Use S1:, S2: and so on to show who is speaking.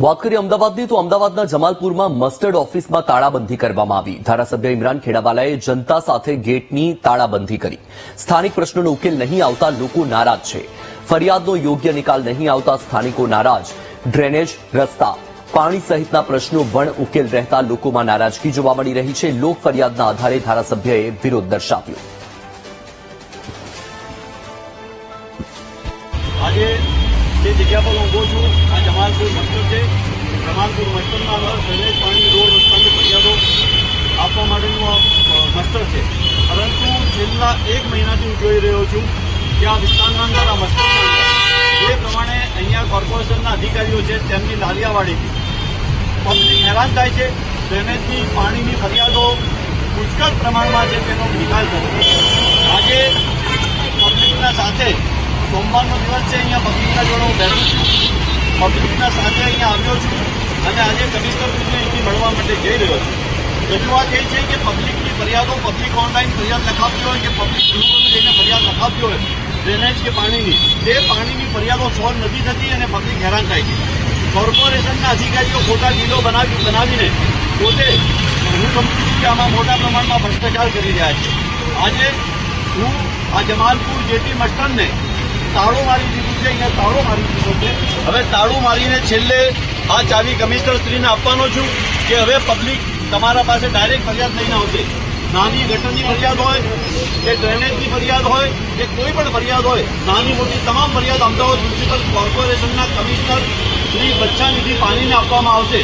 S1: વાત કરીએ અમદાવાદની, તો અમદાવાદના જમાલપુરમાં મસ્ટર્ડ ઓફિસમાં તાળાબંધી કરવામાં આવી. ધારાસભ્ય ઇમરાન ખેડાવાલાએ જનતા સાથે ગેટની તાળાબંધી કરી. સ્થાનિક પ્રશ્નોનો ઉકેલ નહીં આવતા લોકો નારાજ છે. ફરિયાદનો યોગ્ય નિકાલ નહીં આવતા સ્થાનિકો નારાજ. ડ્રેનેજ, રસ્તા. પાણી સહિતના પ્રશ્નો વણ ઉકેલ રહેતા લોકોમાં નારાજગી જોવા મળી રહી છે. લોક ફરિયાદના આધારે ધારાસભ્યએ વિરોધ દર્શાવ્યો.
S2: જે જગ્યા પર ઊભો છું, આ જમાલપુર મસ્તર છે. જમાલપુર મસ્તરના અંદર ડ્રેનેજ પાણી રોડ રસ્તાની ફરિયાદો આપવા માટેનું મસ્તર છે. પરંતુ છેલ્લા એક મહિનાથી હું જોઈ રહ્યો છું કે આ વિસ્તારના અંદર આ મસ્તરના જે પ્રમાણે અહીંયા કોર્પોરેશનના અધિકારીઓ છે, તેમની લાલિયાવાડીથી. પબ્લિક હેરાન થાય છે, ડ્રેનેજની પાણીની ફરિયાદો પુષ્કળ પ્રમાણમાં છે, તેનો નિકાલ થતો આજે સોમવારનો દિવસ છે, અહીંયા પબ્લિકના જોડે હું બેઠું છું. પબ્લિકના સાથે અહીંયા આવ્યો છું અને આજે કમિશનર સુધી અહીંથી મળવા માટે જઈ રહ્યો છું. રજૂઆત એ છે કે પબ્લિકની ફરિયાદો પબ્લિક ઓનલાઈન ફરિયાદ લખાવતી હોય કે પબ્લિક ગ્રુપોને જઈને ફરિયાદ લખાવતી હોય ડ્રેનેજ કે પાણીની, તે પાણીની ફરિયાદો સોલ્વ નથી થતી અને પબ્લિક હેરાન થાય છે. કોર્પોરેશનના અધિકારીઓ ખોટા બિલો બનાવી, બનાવીને પોતે હું સમજું કે આમાં મોટા પ્રમાણમાં ભ્રષ્ટાચાર કરી રહ્યા છે. આજે હું આ જમાલપુર જેટી મસ્ટનને તાળો મારી દીધું છે, અહીંયા તાળો મારી દીધો છે. હવે તાળું મારીને છેલ્લે આ ચાવી કમિશનર શ્રીને આપવાનો છું કે હવે પબ્લિક તમારા પાસે ડાયરેક્ટ ફરિયાદ લઈને આવશે. નાની ગટરની ફરિયાદ હોય, કે ડ્રેનેજની ફરિયાદ હોય, કે કોઈ પણ ફરિયાદ હોય, નાની મોટી તમામ ફરિયાદ અમદાવાદ મ્યુનિસિપલ કોર્પોરેશનના કમિશનર શ્રી બચ્ચાનિધિ પાણીને આપવામાં આવશે.